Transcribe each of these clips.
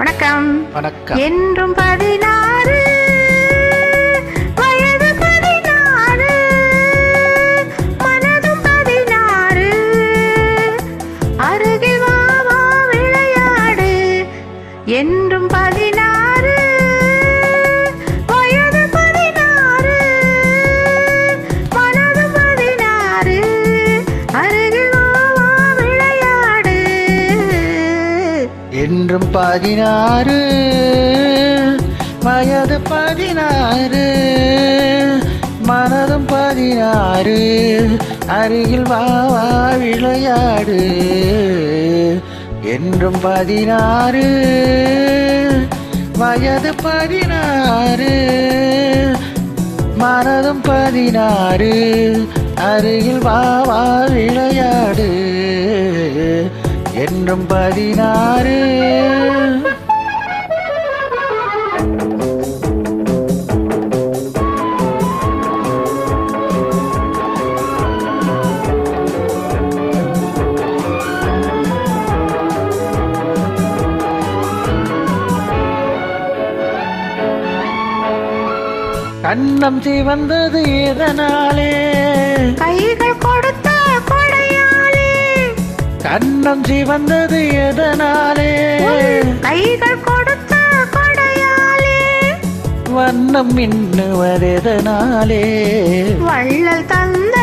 வணக்கம். வணக்கம். என்றும் பதினாறு வயது பதினாறு மனதும் பதினாறு அருகில் வா வா விளையாடு. என்றும் இன்றும் பதினாறு. வயது பதினாறு. மனதும் பதினாறு. அருகில் வாவா விளையாடு. என்றும் பதினாறு. வயது பதினாறு. மனதும் பதினாறு. அருகில் வாவா என்றும் பதினாறு. கண்ணம் சிவந்தது இதனாலே கைகள் கண்ணம் சிவந்தது எதனாலே? கைகள் கொடுத்த கொடையாளி வண்ணம் மின்னுவதெதனாலே வள்ளல் தந்த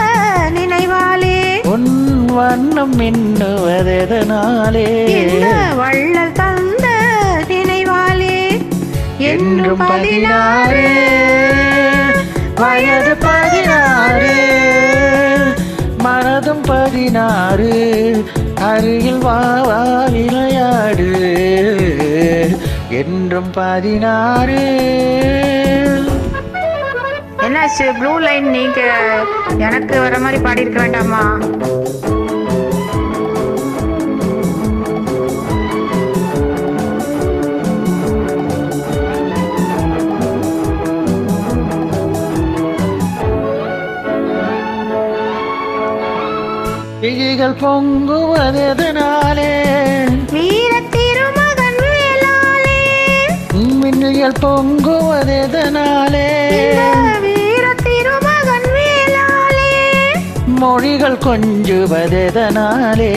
நினைவாலே. உன் வண்ணம் மின்னுவதெதனாலே வள்ளல் தந்த நினைவாலே. என்றும் பதினாறு. வயது பதினாறு. மாதம் பதினாறு அருகில் வா வா விளையாடு. என்றும் பதினாறு. என்னாச்சு? ப்ளூ லைன் நீங்க எனக்கு வர மாதிரி பாடியிருக்க வேண்டாமா? விழிகள் பொங்குவதெதனாலே. வீர திருமகன் வேளாளே மின்னுகள் பொங்குவதெதனாலே. வீர திருமகன் வேளாளே மொழிகள் கொஞ்சுவதெதனாலே.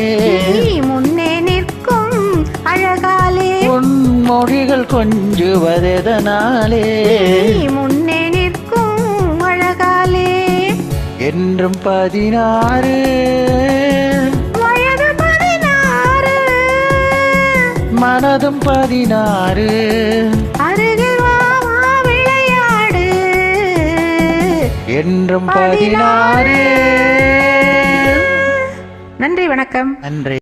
முன்னே நிற்கும் அழகாலே. உன் மொழிகள் கொஞ்சுவதெதனாலே. முன்னே நிற்கும் அழகாலே. என்றும் பதினாறு. மனதும் பதினாறு. விளையாடு. என்றும் பதினாறு. நன்றி வணக்கம். நன்றி.